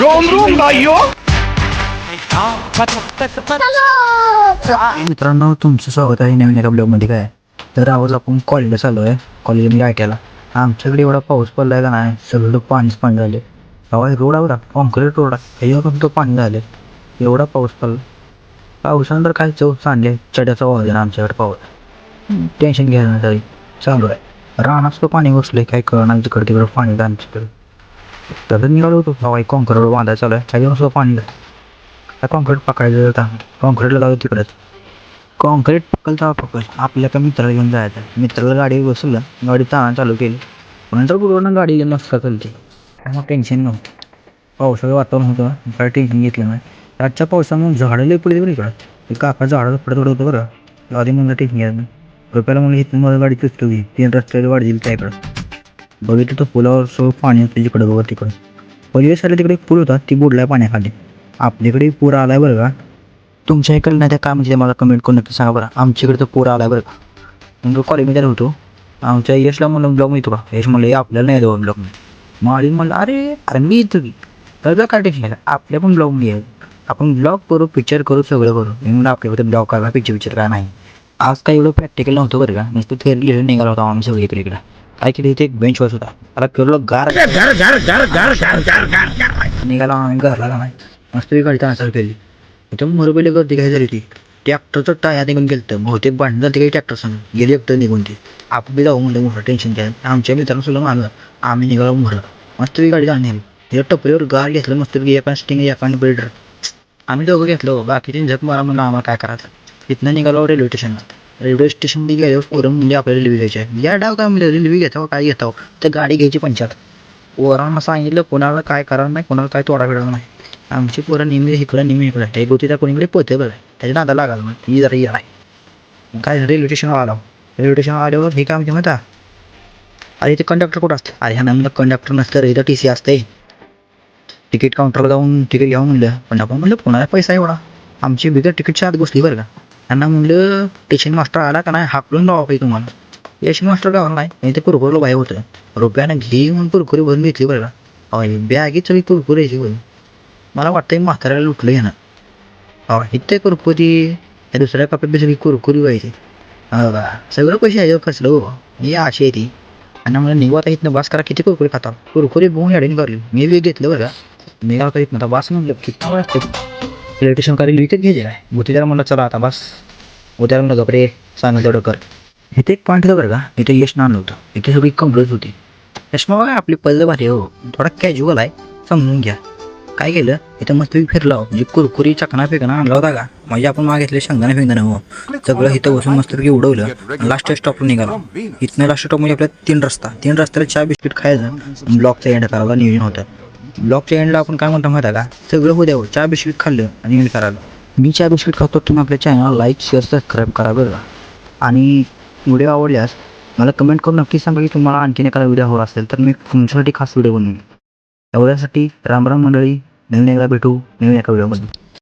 Rome Rome भाइयों मित्रांनो तुमचं स्वागत आहे नवीन एका ब्लॉगमध्ये काय? तर आवाज आपण कॉलेजला चालू आहे कॉलेजमध्ये आय आमच्याकडे एवढा पाऊस पडलाय का नाही सगळं पाणीच पाणी झाले हवा रोडावर कॉन्क्रीट रोड आहे हे फक्त पाणी झाले एवढा पाऊस पडला पावसानंतर काय चव सांडले चढ्याचा वाज आहे ना आमच्याकडे पाऊस. टेन्शन घ्यायला चालू आहे. रानात तो पाणी बसले काय कळणार तिकडे तिकडे पाणी आमच्याकडे. तर निघालो होतो हवा कॉन्क्रीट रोड बांधायला चालू आहे काही सुद्धा पाणी झालं काय कॉन्क्रीट पकायचं होता कॉन्क्रीटला लावलं तिकडंच कॉन्क्रीट पकलचा पकड आपल्या का मित्राला घेऊन जायचं मित्राला गाडी बसवलं गाडी ताण चालू केली नंतर पूर्ण गाडी घेऊन मस्त चालते काय मग टेन्शन नव्हतं पावसाचं वातावरण होतं काय टेन्शन घेतलं नाही आजच्या पावसामुळे झाडं लई पडली बरं इकडं काका झाडं पडत पडत होतं बरं आधी म्हणलं टेन्शन घ्यायचं नाही रुपयाला म्हणलं इथून मला गाडी सुचतो तीन रस्त्याला गाडी दिली त्या इकडं बघितलं तर पुलावर सगळं पाणी होतं जिकडं बघा तिकडं. पहिले साईडला तिकडे एक पूल होता ती बुडलाय पाण्याखाली. आपल्याकडे पूर आलाय बरं का? तुमच्या इकडे नाही त्या काय म्हणजे मला कमेंट करून नक्की सांगा बरं. आमच्याकडे तर पूर आलाय बरं का? मग कॉलेजमध्ये होतो. आमच्या यशला म्हणलं ब्लॉग मिळतो का? यश म्हणलं "हे आपल्याला नाही देऊ ब्लॉग माळी म्हणलं अरे अरे मी येतो की. तर काय टेन्शन आपल्या पण ब्लॉग मी आहे आपण ब्लॉग करू पिक्चर करू सगळं करू. मी म्हणलं आपल्याकडे ब्लॉग करायला पिक्चर पिक्चर काय नाही. आज काय एवढं प्रॅक्टिकल नव्हतं बरं का? नुसतं थेअरी लिहिलं निघाला होता आम्ही सगळे इकडे इकडे. काय केलं इथे एक बेंच होता. त्याला केलं गार निघाला आम्ही घरला का नाही. मस्त गाडी चालू केली इथं मुरबेली गर्दी काय झाली ती. ट्रॅक्टरचं टाया निघून गेलं तर बहुतेक भांडण झालं काही ट्रॅक्टर सांग. गेली एकटं निघून ती. आपण बी जाऊ म्हणलं मोठं टेन्शन घ्या. आमच्या मित्रांना सुद्धा मागं. आम्ही निघालो मोठं मस्त गाडी जाऊन नेली तिथं टपरीवर गार घेतलं मस्त एका स्टिंग एका ब्रेडर आम्ही दोघं घेतलो. बाकीचे झक मारा म्हणलं आम्हाला काय करायचं? इथनं निघालो रेल्वे स्टेशनला रेल्वे स्टेशनला गेल्यावर पोरं म्हणजे आपल्याला रेल्वे घ्यायची आहे. या डाव काय म्हणजे रेल्वे घेतावं काय घेतावं? तर गाडी घ्यायची पंचायत पोरांना सांगितलं कोणाला काय करायला नाही कोणाला काय तोडा फिरणार नाही. आमची पोरं नेहमी इकडं नेहमी इकडं. एक होती त्या कोणीकडे पोहते बघा. त्याच्या नादा लागाल मग ती जरा येणार आहे. काय रेल्वे स्टेशनवर आलो. रेल्वे स्टेशनवर आल्यावर हे काम म्हणता अरे इथे कंडक्टर कुठं असतं? अरे ह्या म्हणलं कंडक्टर नसतं रे इथं टी सी असते तिकीट काउंटरला जाऊन तिकीट घ्यावं म्हणलं. पण आपण म्हणलं कोणाला पैसा एवढा? आमची बिगर तिकीटच्या आत घुसली बरं का. त्यांना म्हणलं स्टेशन मास्टर आला का नाही हाकलून लावा पाहिजे तुम्हाला. स्टेशन मास्टर गावाला नाही आणि ते कुरकुरला बाहेर होतं. रुपयानं घेऊन कुरकुरी भरून घेतली बरं का. अय सगळी कुरकुरी यायची बरं मला वाटतं म्हाताऱ्याला लुटलं घेणं अहो इथे कुरकुरी या दुसऱ्या कपड्यात सगळी कुरकुरी व्हायची सगळं पैसे यायचं फसलं हो. ही अशी आहे ती. आणि मला निघू आता इथनं बास करा किती कुरकुरी खातात? कुरकुरी बघून याडीने करली मी वेग घेतलं बरं का. निघा आता इथनं आता बास म्हणलं किती वाजते इलेक्ट्रिशियन कारी विकत घ्यायचे काय भूतीदार म्हणलं चला आता बस. उद्या म्हणलं कपडे सांग तेवढं कर. इथे एक पॉईंट होतं बरं का. इथे यश आणलं होतं इथे सगळी कंप्लेंट होती. यशमा काय आपली पल्ल भारी हो. थोडा कॅज्युअल आहे. समजून घ्या. काय केलं? इथं मस्त फिरला हो. म्हणजे कुरकुरी चकना फेकना आणला होता का? म्हणजे आपण मागितले शेंगदाणे फेंगदाणे हो. सगळं इथं बसून मस्तपैकी उडवलं. लास्ट स्टॉपला निघालो. इथनं लास्ट स्टॉप म्हणजे आपल्या तीन रस्ता. तीन रस्त्याला चहा बिस्किट खायचं. ब्लॉकचा एंड करायला नियोजन होतं. ब्लॉकच्या एंडला आपण काय म्हणतो माहिती का? सगळं होऊ द्यावं हो. चहा बिस्किट खाल्लं आणि एंड करायला मी चहा बिस्किट खातो. तुम्ही आपल्या चॅनलला लाईक शेअर सबस्क्राईब करा बरं आणि व्हिडिओ आवडल्यास मला कमेंट करून नक्की सांगा की तुम्हाला आणखीन एखादा व्हिडिओ हवा असेल तर मी तुमच्यासाठी खास व्हिडिओ बनवेन. एवढ्यासाठी राम राम मंडळी. नवीन एकदा भेटू. नवीन एका व्हिडिओमध्ये